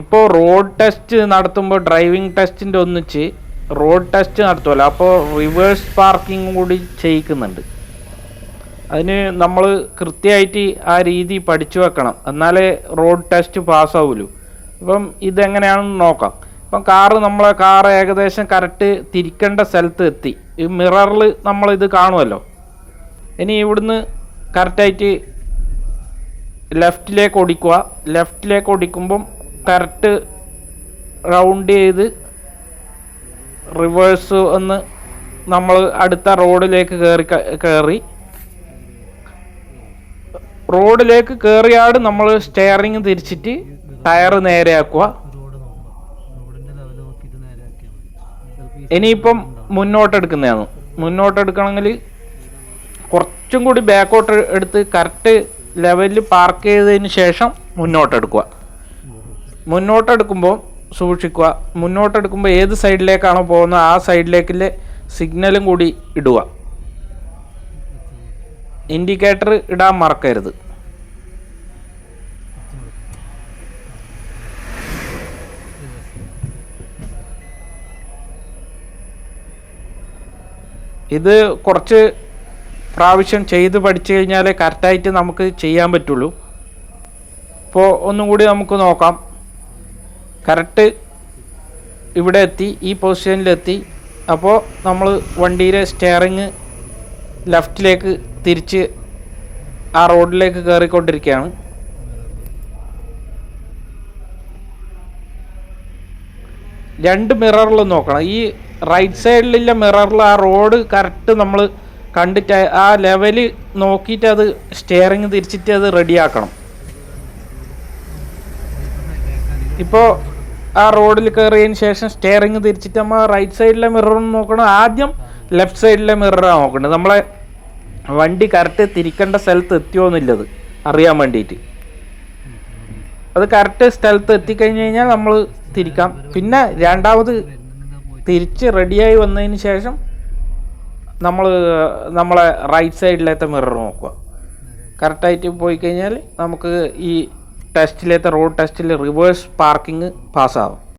ഇപ്പോൾ road test നടത്തുമ്പോൾ driving ടെസ്റ്റിന്റെ ഒന്നിച്ച് റോഡ് ടെസ്റ്റ് നടത്തുമല്ലോ അപ്പോൾ റിവേഴ്സ് പാർക്കിംഗ് കൂടി ചെയ്യിക്കുന്നുണ്ട്. അതിന് നമ്മൾ കൃത്യമായിട്ട് ആ രീതി പഠിച്ചു വെക്കണം. എന്നാലേ റോഡ് ടെസ്റ്റ് പാസ്സാവുള്ളൂ അപ്പം ഇതെങ്ങനെയാണെന്ന് നോക്കാം. ഇപ്പം കാറ് നമ്മളെ കാർ ഏകദേശം കറക്റ്റ് തിരിക്കേണ്ട സ്ഥലത്ത് എത്തി. ഈ മിററിൽ നമ്മളിത് കാണുമല്ലോ ഇനി ഇവിടുന്ന് കറക്റ്റായിട്ട് ലെഫ്റ്റിലേക്ക് ഓടിക്കുക. ലെഫ്റ്റിലേക്ക് ഓടിക്കുമ്പം കറക്റ്റ് റൗണ്ട് ചെയ്ത് റിവേഴ്സ് ഒന്ന് നമ്മൾ അടുത്ത റോഡിലേക്ക് കയറി കയറി റോഡിലേക്ക് കയറിയാട് നമ്മൾ സ്റ്റെയറിങ് തിരിച്ചിട്ട് ടയർ നേരെയാക്കുക. ഇനിയിപ്പം മുന്നോട്ടെടുക്കുന്നതാണ്. മുന്നോട്ടെടുക്കണമെങ്കിൽ മുന്നോട്ട് കുറച്ചും കൂടി ബാക്കോട്ട് എടുത്ത് കറക്റ്റ് ലെവലിൽ പാർക്ക് ചെയ്തതിന് ശേഷം മുന്നോട്ട് എടുക്കുക മുന്നോട്ട് എടുക്കുമ്പോൾ സൂക്ഷിക്കുക. മുന്നോട്ടെടുക്കുമ്പോൾ ഏത് സൈഡിലേക്കാണോ പോകുന്നത് ആ സൈഡിലേക്കിലെ സിഗ്നലും കൂടി ഇടുക. ഇൻഡിക്കേറ്റർ ഇടാൻ മറക്കരുത്. ഇത് കുറച്ച് പ്രാവശ്യം ചെയ്ത് പഠിച്ചു കഴിഞ്ഞാലേ കറക്റ്റായിട്ട് നമുക്ക് ചെയ്യാൻ പറ്റുള്ളൂ. അപ്പോൾ ഒന്നും കൂടി നമുക്ക് നോക്കാം. കറക്റ്റ് ഇവിടെ എത്തി ഈ പൊസിഷനിലെത്തി അപ്പോൾ നമ്മൾ വണ്ടിയിലെ സ്റ്റെയറിങ് ലെഫ്റ്റിലേക്ക് തിരിച്ച് ആ റോഡിലേക്ക് കയറിക്കൊണ്ടിരിക്കുകയാണ് രണ്ട് മിററിലും നോക്കണം. ഈ റൈറ്റ് സൈഡിലുള്ള മിററിൽ ആ റോഡ് കറക്റ്റ് നമ്മൾ കണ്ടിട്ട് ആ ലെവൽ നോക്കിയിട്ട് അത് സ്റ്റിയറിങ് തിരിച്ചിട്ട് അത് റെഡിയാക്കണം ഇപ്പോൾ ആ റോഡിൽ കയറിയതിന് ശേഷം സ്റ്റിയറിങ് തിരിച്ചിട്ട് നമ്മൾ റൈറ്റ് സൈഡിലെ മിറർ നോക്കണം. ആദ്യം ലെഫ്റ്റ് സൈഡിലെ മിററാണ് നോക്കേണ്ടത്. നമ്മളെ വണ്ടി കറക്റ്റ് തിരിക്കേണ്ട സ്ഥലത്ത് എത്തിയോ എന്നുള്ളത് അറിയാൻ വേണ്ടിയിട്ട് അത് കറക്റ്റ് സ്ഥലത്ത് എത്തിക്കഴിഞ്ഞ് കഴിഞ്ഞാൽ നമ്മൾ തിരിക്കാം. പിന്നെ രണ്ടാമത് തിരിച്ച് റെഡിയായി വന്നതിന് ശേഷം നമ്മൾ നമ്മളെ റൈറ്റ് സൈഡിലത്തെ മിറർ നോക്കുക. കറക്റ്റായിട്ട് പോയി കഴിഞ്ഞാൽ നമുക്ക് ഈ ടെസ്റ്റിലത്തെ റോഡ് ടെസ്റ്റിൽ റിവേഴ്സ് പാർക്കിംഗ് പാസ്സാവും.